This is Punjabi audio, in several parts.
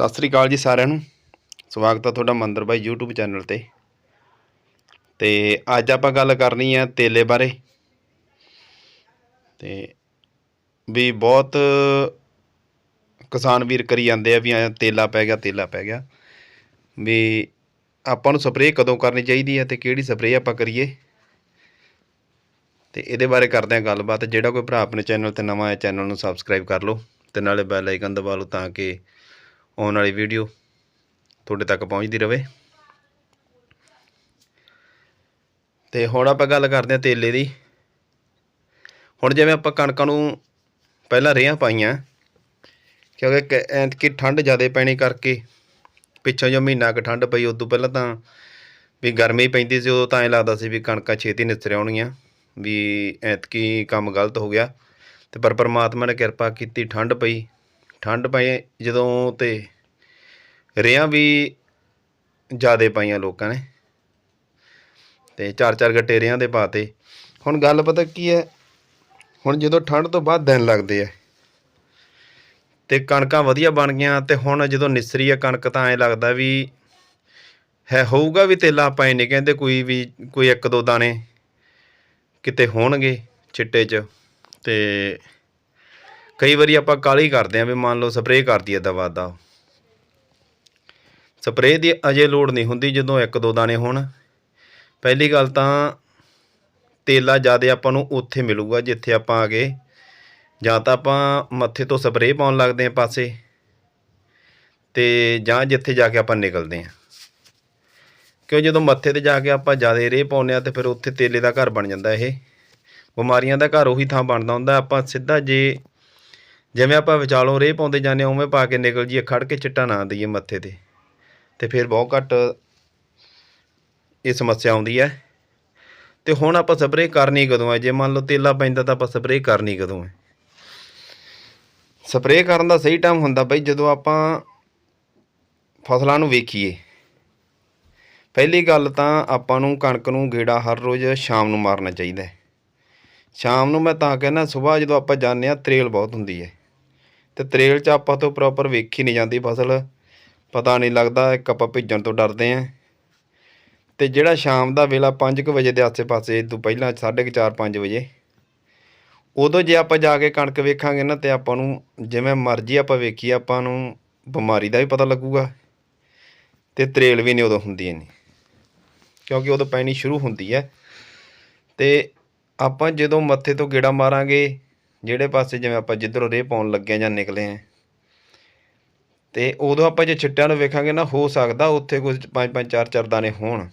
ਸਤਿ ਸ੍ਰੀ ਅਕਾਲ ਜੀ ਸਾਰਿਆਂ ਨੂੰ। ਸਵਾਗਤ ਹੈ ਤੁਹਾਡਾ ਮੰਦਰ ਬਾਈ YouTube ਚੈਨਲ ਤੇ। ਤੇ ਅੱਜ ਆਪਾਂ ਗੱਲ ਕਰਨੀ ਹੈ ਤੇਲੇ ਬਾਰੇ। ਤੇ ਵੀ ਬਹੁਤ ਕਿਸਾਨ ਵੀਰ ਕਰੀ ਜਾਂਦੇ ਆ ਵੀ ਐਂ ਤੇਲਾ ਪੈ ਗਿਆ, ਤੇਲਾ ਪੈ ਗਿਆ। ਵੀ ਆਪਾਂ ਨੂੰ ਸਪਰੇਅ ਕਦੋਂ ਕਰਨੀ ਚਾਹੀਦੀ ਹੈ ਤੇ ਕਿਹੜੀ ਸਪਰੇਅ ਆਪਾਂ ਕਰੀਏ। ਤੇ ਇਹਦੇ ਬਾਰੇ ਕਰਦੇ ਹਾਂ ਗੱਲਬਾਤ। ਜਿਹੜਾ ਕੋਈ ਭਰਾ ਆਪਣੇ ਚੈਨਲ ਤੇ ਨਵਾਂ ਹੈ ਚੈਨਲ ਨੂੰ ਸਬਸਕ੍ਰਾਈਬ ਕਰ ਲਓ ਤੇ ਨਾਲੇ ਬੈਲ ਆਈਕਨ ਦਬਾ ਲਓ ਤਾਂ ਕਿ ਆਉਣ ਵਾਲੀ ਵੀਡੀਓ ਤੁਹਾਡੇ ਤੱਕ ਪਹੁੰਚਦੀ ਰਹੇ ਤੇ ਹੁਣ ਆਪਾਂ ਗੱਲ ਕਰਦੇ ਹਾਂ ਤੇਲੇ ਦੀ। ਹੁਣ ਜਿਵੇਂ ਆਪਾਂ ਕਣਕਾਂ ਨੂੰ ਪਹਿਲਾਂ ਰੇਹਾਂ ਪਾਈਆਂ, ਕਿਉਂਕਿ ਕ- ਐਤਕੀ ਠੰਡ ਜ਼ਿਆਦਾ ਪੈਣੀ ਕਰਕੇ ਪਿੱਛੋਂ ਜੋ ਮਹੀਨਾ ਕੁ ਠੰਡ ਪਈ, ਉਦੋਂ ਪਹਿਲਾਂ ਤਾਂ ਵੀ ਗਰਮੀ ਪੈਂਦੀ ਸੀ, ਉਦੋਂ ਤਾਂ ਐਂ ਲੱਗਦਾ ਸੀ ਵੀ ਕਣਕਾਂ ਛੇਤੀ ਨਿਸਰ ਆਉਣਗੀਆਂ, ਵੀ ਐਤਕੀ ਕੰਮ ਗਲਤ ਹੋ ਗਿਆ। ਤੇ ਪਰ ਪਰਮਾਤਮਾ ਨੇ ਕਿਰਪਾ ਕੀਤੀ, ਠੰਡ ਪਈ। ਠੰਡ ਪਈ ਜਦੋਂ ਤੇ ਰੇਹਾਂ ਵੀ ਜ਼ਿਆਦੇ ਪਾਈਆਂ ਲੋਕਾਂ ਨੇ। ਤੇ ਚਾਰ ਚਾਰ ਗੱਟੇ ਰੇਹਾਂ ਦੇ ਪਾਤੇ। ਹੁਣ ਗੱਲ ਪਤਾ ਕੀ ਹੈ, ਹੁਣ ਜਦੋਂ ਠੰਡ ਤੋਂ ਬਾਅਦ ਦਿਨ ਲੱਗਦੇ ਆ, ਤੇ ਕਣਕਾਂ ਵਧੀਆ ਬਣ ਗਈਆਂ ਤੇ ਹੁਣ ਜਦੋਂ ਨਿਸਰੀ ਆ ਕਣਕ ਤਾਂ ਐਂ ਲੱਗਦਾ ਵੀ ਹੈ, ਹੋਊਗਾ ਵੀ ਤੇਲਾ ਪਾਏ ਨਹੀਂ ਕਹਿੰਦੇ ਕੋਈ ਵੀ ਕੋਈ ਇੱਕ ਦੋ ਦਾਣੇ ਕਿਤੇ ਹੋਣਗੇ ਚਿੱਟੇ 'ਚ ਤੇ ਕਈ ਵਾਰੀ ਆਪਾਂ ਕਾਲੀ ਕਰਦੇ ਆਂ ਵੀ ਮੰਨ ਲਓ ਸਪਰੇਅ ਕਰਦੀ ਹੈ ਦਵਾ ਦਾ। ਸਪਰੇਅ ਦੀ ਅਜੇ ਲੋੜ ਨਹੀਂ ਹੁੰਦੀ ਜਦੋਂ ਇੱਕ ਦੋ ਦਾਣੇ ਹੋਣ। ਪਹਿਲੀ ਗੱਲ ਤਾਂ ਤੇਲਾ ਜ਼ਿਆਦਾ ਆਪਾਂ ਨੂੰ ਉੱਥੇ ਮਿਲੂਗਾ ਜਿੱਥੇ ਆਪਾਂ ਆ ਗਏ। ਜਾਂ ਤਾਂ ਆਪਾਂ ਮੱਥੇ ਤੋਂ ਸਪਰੇਅ ਪਾਉਣ ਲੱਗਦੇ ਆਂ ਪਾਸੇ। ਤੇ ਜਾਂ ਜਿੱਥੇ ਜਾ ਕੇ ਆਪਾਂ ਨਿਕਲਦੇ ਆਂ ਕਿਉਂ ਜਦੋਂ ਮੱਥੇ ਤੇ ਜਾ ਕੇ ਆਪਾਂ ਜ਼ਿਆਦਾ ਰੇਹ ਪਾਉਂਦੇ ਆ ਤੇ ਫਿਰ ਉੱਥੇ ਤੇਲੇ ਦਾ ਘਰ ਬਣ ਜਾਂਦਾ ਇਹ। ਬਿਮਾਰੀਆਂ ਦਾ ਘਰ ਉਹੀ ਥਾਂ ਬਣਦਾ ਹੁੰਦਾ, ਆਪਾਂ ਸਿੱਧਾ ਜੇ ਜਿਵੇਂ ਆਪਾਂ ਵਿਚਾਲੋਂ ਰੇਹ ਪਾਉਂਦੇ ਜਾਂਦੇ ਹਾਂ, ਉਵੇਂ ਪਾ ਕੇ ਨਿਕਲ ਜੀਏ ਖੜ ਕੇ ਚਿੱਟਾ ਨਾ ਦਈਏ ਮੱਥੇ ਤੇ। ਤੇ ਫਿਰ ਬਹੁਤ ਘੱਟ ਇਹ ਸਮੱਸਿਆ ਆਉਂਦੀ ਹੈ। ਤੇ ਹੁਣ ਆਪਾਂ ਸਪਰੇਅ ਕਰਨੀ ਕਦੋਂ ਹੈ? ਜੇ ਮੰਨ ਲਓ ਤੇਲਾ ਪੈਂਦਾ ਤਾਂ ਆਪਾਂ ਸਪਰੇਅ ਕਰਨੀ ਕਦੋਂ ਹੈ? ਸਪਰੇਅ ਕਰਨ ਦਾ ਸਹੀ ਟਾਈਮ ਹੁੰਦਾ ਬਈ ਜਦੋਂ ਆਪਾਂ ਫਸਲਾਂ ਨੂੰ ਵੇਖੀਏ। ਪਹਿਲੀ ਗੱਲ ਤਾਂ ਆਪਾਂ ਨੂੰ ਕਣਕ ਨੂੰ ਗੇੜਾ ਹਰ ਰੋਜ਼ ਸ਼ਾਮ ਨੂੰ ਮਾਰਨਾ ਚਾਹੀਦਾ ਹੈ। ਸ਼ਾਮ ਨੂੰ ਮੈਂ ਤਾਂ ਕਹਿੰਦਾ ਸਵੇਰ ਜਦੋਂ ਆਪਾਂ ਜਾਂਦੇ ਆ ਤਰੇਲ ਬਹੁਤ ਹੁੰਦੀ ਹੈ। ਤੇ ਤਰੇਲ 'ਚ ਆਪਾਂ ਤੋਂ ਪ੍ਰੋਪਰ ਵੇਖੀ ਨਹੀਂ ਜਾਂਦੀ ਫਸਲ। ਪਤਾ ਨਹੀਂ ਲੱਗਦਾ, ਇੱਕ ਆਪਾਂ ਭਿੱਜਣ ਤੋਂ ਡਰਦੇ ਆਂ। ਤੇ ਜਿਹੜਾ ਸ਼ਾਮ ਦਾ ਵੇਲਾ 5:00 ਵਜੇ ਦੇ ਆਸੇ-ਪਾਸੇ ਇਹ ਤੋਂ ਪਹਿਲਾਂ 4:30 5 ਵਜੇ। ਉਦੋਂ ਜੇ ਆਪਾਂ ਜਾ ਕੇ ਕਣਕ ਵੇਖਾਂਗੇ ਨਾ, ਤੇ ਆਪਾਂ ਨੂੰ ਜਿਵੇਂ ਮਰਜ਼ੀ ਆਪਾਂ ਵੇਖੀਏ, ਆਪਾਂ ਨੂੰ ਬਿਮਾਰੀ ਦਾ ਵੀ ਪਤਾ ਲੱਗੂਗਾ। ਤੇ ਤਰੇਲ ਵੀ ਨਹੀਂ ਉਦੋਂ ਹੁੰਦੀ ਇੰਨੀ। ਕਿਉਂਕਿ ਉਦੋਂ ਪੈਣੀ ਸ਼ੁਰੂ ਹੁੰਦੀ ਹੈ। ਤੇ ਆਪਾਂ ਜਦੋਂ ਮੱਥੇ ਤੋਂ ਗੇੜਾ ਮਾਰਾਂਗੇ ਜਿਹੜੇ ਪਾਸੇ ਜਿਵੇਂ ਆਪਾਂ ਜਿੱਧਰੋਂ ਰੇਹ ਪਾਉਣ ਲੱਗੇ ਆਂ ਜਾਂ ਨਿਕਲੇ ਆਂ। ਤੇ ਉਦੋਂ ਆਪਾਂ ਜੇ ਛਿੱਟਿਆਂ ਨੂੰ ਵੇਖਾਂਗੇ ਨਾ, ਹੋ ਸਕਦਾ ਉੱਥੇ ਕੁਝ ਪੰਜ ਪੰਜ, ਚਾਰ ਚਾਰ ਦਾਣੇ ਹੋਣ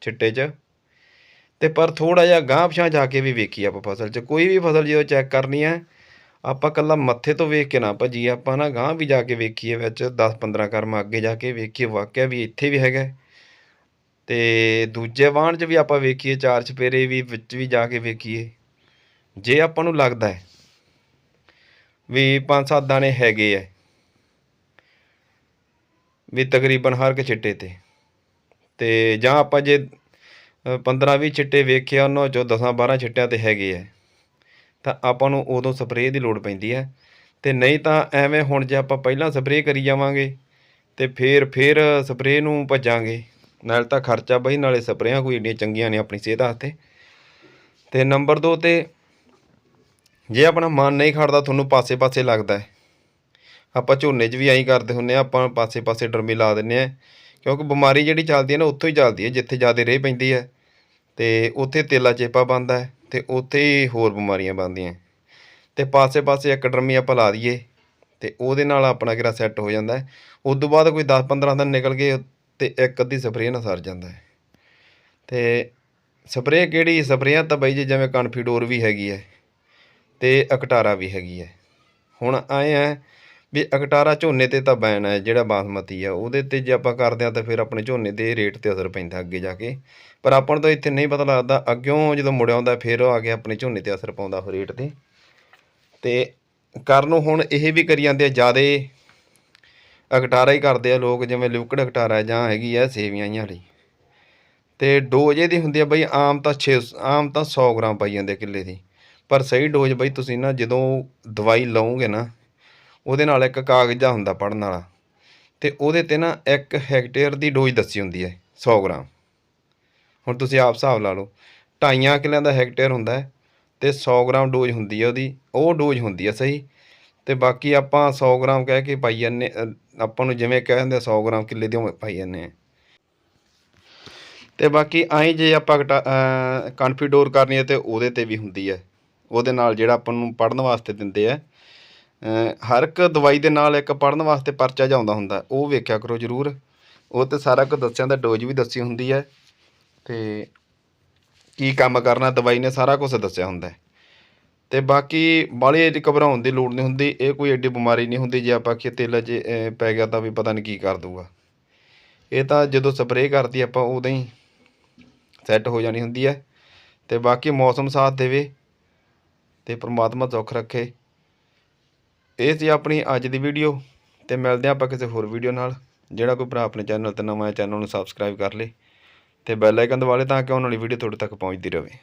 ਛਿੱਟੇ 'ਚ। ਤੇ ਪਰ ਥੋੜਾ ਜਿਹਾ ਗਾਂਹ ਪਛਾਂ ਜਾ ਕੇ ਵੀ ਵੇਖੀ ਆਪਾਂ ਫਸਲ 'ਚ। ਕੋਈ ਵੀ ਫਸਲ ਜਦੋਂ ਚੈੱਕ ਕਰਨੀ ਹੈ ਆਪਾਂ ਕੱਲਾ ਮੱਥੇ ਤੋਂ ਵੇਖ ਕੇ ਨਾ ਭੱਜੀ ਆਪਾਂ ਨਾ ਗਾਂਹ ਵੀ ਜਾ ਕੇ ਵੇਖੀਏ ਵਿੱਚ 10 15 ਕਰਮ ਅੱਗੇ ਜਾ ਕੇ ਵੇਖੀਏ। ਵਾਕਿਆ ਵੀ ਇੱਥੇ ਵੀ ਹੈਗਾ। ਹੈ। ਤੇ ਦੂਜੇ ਵਾਹਣ 'ਚ ਵੀ ਆਪਾਂ ਵੇਖੀਏ, ਚਾਰ ਚਪੇਰੇ ਵੀ ਵਿੱਚ ਵੀ ਜਾ ਕੇ ਵੇਖੀਏ। ਜੇ ਆਪਾਂ ਨੂੰ ਲੱਗਦਾ ਹੈ ਵੀ ਪੰਜ ਸੱਤ ਦਾਣੇ ਹੈਗੇ ਆ ਵੀ ਤਕਰੀਬਨ ਹਰ ਇੱਕ ਚਿੱਟੇ ਤੇ ਤੇ ਜਾਂ ਆਪਾਂ ਜੇ 15 20 ਚਿੱਟੇ ਵੇਖਿਆ, ਉਹਨਾਂ ਚੋਂ 10 12 ਚਿੱਟਿਆਂ ਤੇ ਹੈਗੇ ਆ ਤਾਂ ਆਪਾਂ ਨੂੰ ਉਦੋਂ ਸਪਰੇਅ ਦੀ ਲੋੜ ਪੈਂਦੀ ਹੈ। ਤੇ ਨਹੀਂ ਤਾਂ ਐਵੇਂ ਹੁਣ ਜੇ ਆਪਾਂ ਪਹਿਲਾਂ ਸਪਰੇਅ ਕਰੀ ਜਾਵਾਂਗੇ, ਤੇ ਫੇਰ ਫੇਰ ਸਪਰੇਅ ਨੂੰ ਭੱਜਾਂਗੇ। ਨਾਲ ਤਾਂ ਖਰਚਾ ਬਈ, ਨਾਲੇ ਸਪਰੇਆਂ ਕੋਈ ਇੰਨੀਆਂ ਚੰਗੀਆਂ ਨੇ ਆਪਣੀ ਸਿਹਤ ਵਾਸਤੇ। ਤੇ ਨੰਬਰ 2 ਤੇ ਜੇ ਆਪਣਾ ਮਨ ਨਹੀਂ ਖੜਦਾ, ਤੁਹਾਨੂੰ ਪਾਸੇ-ਪਾਸੇ ਲੱਗਦਾ ਹੈ। ਆਪਾਂ ਝੋਨੇ 'ਚ ਵੀ ਐਂ ਕਰਦੇ ਹੁੰਨੇ ਆ ਆਪਾਂ ਪਾਸੇ-ਪਾਸੇ ਡਰਮੀ ਲਾ ਦਿੰਨੇ ਆ ਕਿਉਂਕਿ ਬਿਮਾਰੀ ਜਿਹੜੀ ਚੱਲਦੀ ਹੈ ਨਾ, ਉੱਥੋਂ ਹੀ ਚੱਲਦੀ ਹੈ, ਜਿੱਥੇ ਜ਼ਿਆਦਾ ਰੇਹ ਪੈਂਦੀ ਹੈ। ਤੇ ਉੱਥੇ ਤੇਲਾ ਚੇਪਾ ਬਣਦਾ ਹੈ ਤੇ ਉੱਥੇ ਹੀ ਹੋਰ ਬਿਮਾਰੀਆਂ ਬਣਦੀਆਂ ਤੇ ਪਾਸੇ-ਪਾਸੇ ਇੱਕ ਡਰਮੀ ਆਪਾਂ ਲਾ ਦਈਏ ਤੇ ਉਹਦੇ ਨਾਲ ਆਪਣਾ ਕਿਹੜਾ ਸੈੱਟ ਹੋ ਜਾਂਦਾ ਹੈ। ਉਸ ਤੋਂ ਬਾਅਦ ਕੋਈ 10-15 ਦਿਨ ਨਿਕਲ ਗਏ ਤੇ ਇੱਕ ਅੱਧੀ ਸਪਰੇਅ ਨਾਲ ਸਰ ਜਾਂਦਾ ਹੈ। ਤੇ ਸਪਰੇਅ ਕਿਹੜੀ? ਸਪਰੇਅ ਤਾਂ ਬਾਈ ਜੀ, ਜਿਵੇਂ ਕਨਫੀਡੋਰ ਵੀ ਹੈਗੀ ਹੈ। ਤੇ ਅਕਟਾਰਾ ਵੀ ਹੈਗੀ ਹੈ ਹੁਣ ਆਏ ਆ ਵੀ ਅਕਟਾਰਾ ਝੋਨੇ ਤੇ ਤਾਂ ਬੈਨ ਹੈ ਜਿਹੜਾ ਬਾਸਮਤੀ ਆ ਉਹਦੇ ਤੇ ਜੇ ਆਪਾਂ ਕਰਦੇ ਆ ਤਾਂ ਫਿਰ ਆਪਣੇ ਝੋਨੇ ਦੇ ਰੇਟ ਤੇ ਅਸਰ ਪੈਂਦਾ ਅੱਗੇ ਜਾ ਕੇ। ਪਰ ਆਪਾਂ ਨੂੰ ਤਾਂ ਇੱਥੇ ਨਹੀਂ ਪਤਾ ਲੱਗਦਾ, ਅੱਗਿਓਂ ਜਦੋਂ ਮੁੜ ਆਉਂਦਾ ਫਿਰ ਉਹ ਆ ਕੇ ਆਪਣੇ ਝੋਨੇ ਤੇ ਅਸਰ ਪਾਉਂਦਾ ਉਹ ਰੇਟ ਤੇ। ਤੇ ਕਰਨ ਹੁਣ ਇਹ ਵੀ ਕਰੀ ਜਾਂਦੇ ਆ, ਜਿਆਦੇ ਅਕਟਾਰਾ ਹੀ ਕਰਦੇ ਆ ਲੋਕ, ਜਿਵੇਂ ਲਿਕਵਿਡ ਅਕਟਾਰਾ ਜਾਂ ਹੈਗੀ ਆ ਸੇਵੀਆਂ ਜਿਹੀਆਂ ਵਾਲੀ। ਤੇ ਡੋਜ਼ ਇਹਦੀ ਹੁੰਦੀ ਆ ਬਈ, ਆਮ ਤਾਂ 6 ਆਮ ਤਾਂ 100 ਗ੍ਰਾਮ ਪਾਈ ਜਾਂਦੇ ਕਿੱਲੇ ਦੀ। ਪਰ ਸਹੀ ਡੋਜ਼ ਬਈ ਤੁਸੀਂ ਨਾ ਜਦੋਂ ਦਵਾਈ ਲਓਗੇ ਨਾ, ਉਹਦੇ ਨਾਲ ਇੱਕ ਕਾਗਜ਼ਾ ਹੁੰਦਾ ਪੜਨ ਵਾਲਾ, ਤੇ ਉਹਦੇ ਤੇ ਨਾ 1 ਹੈਕਟੇਅਰ ਦੀ ਡੋਜ਼ ਦੱਸੀ ਹੁੰਦੀ ਹੈ 100 ਗ੍ਰਾਮ। ਹੁਣ ਤੁਸੀਂ ਆਪ ਹਿਸਾਬ ਲਾ ਲਓ, ਢਾਈਆਂ ਕਿੱਲਿਆਂ ਦਾ ਹੈਕਟੇਅਰ ਹੁੰਦਾ ਹੈ, ਤੇ 100 ਗ੍ਰਾਮ ਡੋਜ਼ ਹੁੰਦੀ ਹੈ ਉਹਦੀ, ਉਹ ਡੋਜ਼ ਹੁੰਦੀ ਹੈ ਸਹੀ। ਤੇ ਬਾਕੀ ਆਪਾਂ 100 ਗ੍ਰਾਮ ਕਹਿ ਕੇ ਪਾਈ ਜਾਂਦੇ ਆਪਾਂ ਨੂੰ ਜਿਵੇਂ ਕਹਿੰਦੇ 100 ਗ੍ਰਾਮ ਕਿੱਲੇ ਦੀ ਪਾਈ ਜਾਂਦੇ ਆ ਤੇ ਬਾਕੀ ਐਂ ਜੇ ਆਪਾਂ ਕਨਫੀਡੋਰ ਕਰਨੀ ਹੈ ਤੇ ਉਹਦੇ ਤੇ ਵੀ ਹੁੰਦੀ ਹੈ। ਉਹਦੇ ਨਾਲ ਜਿਹੜਾ ਆਪਾਂ ਨੂੰ ਪੜਨ ਵਾਸਤੇ ਦਿੰਦੇ ਆ। ਹਰ ਇੱਕ ਦਵਾਈ ਦੇ ਨਾਲ ਇੱਕ ਪੜਨ ਵਾਸਤੇ ਪਰਚਾ ਜਿਹਾ ਆਉਂਦਾ ਹੁੰਦਾ, ਉਹ ਵੇਖਿਆ ਕਰੋ ਜਰੂਰ। ਉਹ ਤੇ ਸਾਰਾ ਕੁਝ ਦੱਸਿਆ ਹੁੰਦਾ ਡੋਜ਼ ਵੀ ਦੱਸੀ ਹੁੰਦੀ ਹੈ। ਤੇ ਕੀ ਕੰਮ ਕਰਨਾ, ਦਵਾਈ ਨੇ ਸਾਰਾ ਕੁਝ ਦੱਸਿਆ ਹੁੰਦਾ। ਹੈ ਤੇ ਬਾਕੀ ਬਾਹਲੀ ਇਹਦੀ ਘਬਰਾਉਣ ਦੀ ਲੋੜ ਨਹੀਂ ਹੁੰਦੀ, ਇਹ ਕੋਈ ਐਡੀ ਬਿਮਾਰੀ ਨਹੀਂ ਹੁੰਦੀ, ਜੇ ਆਪਾਂ ਕਿ ਤੇਲ 'ਚ ਪੈ ਗਿਆ ਤਾਂ ਵੀ ਪਤਾ ਨਹੀਂ ਕੀ ਕਰ ਦੂਗਾ ਇਹ ਤਾਂ ਜਦੋਂ ਸਪਰੇਅ ਕਰਦੀ ਆਪਾਂ, ਉਦੋਂ ਹੀ ਸੈੱਟ ਹੋ ਜਾਣੀ ਹੁੰਦੀ ਹੈ। ਤੇ ਬਾਕੀ ਮੌਸਮ ਸਾਥ ਦੇਵੇ। ਤੇ ਪ੍ਰਮਾਤਮਾ ਸੁੱਖ ਰੱਖੇ। ਇਹ ਸੀ ਆਪਣੀ ਅੱਜ ਦੀ ਵੀਡੀਓ ਤੇ ਮਿਲਦੇ ਹਾਂ ਆਪਾਂ ਕਿਸੇ ਹੋਰ ਵੀਡੀਓ ਨਾਲ। ਜਿਹੜਾ ਕੋਈ ਭਰਾ ਆਪਣੇ ਚੈਨਲ ਤੇ ਨਵਾਂ ਹੈ, ਚੈਨਲ ਨੂੰ ਸਬਸਕ੍ਰਾਈਬ ਕਰ ਲੇ ਤੇ ਬੈਲ ਆਈਕਨ ਦਬਾ ਲੇ ਤਾਂ ਕਿ ਆਉਣ ਵਾਲੀ ਵੀਡੀਓ ਤੁਹਾਡੇ ਤੱਕ ਪਹੁੰਚਦੀ ਰਹੇ।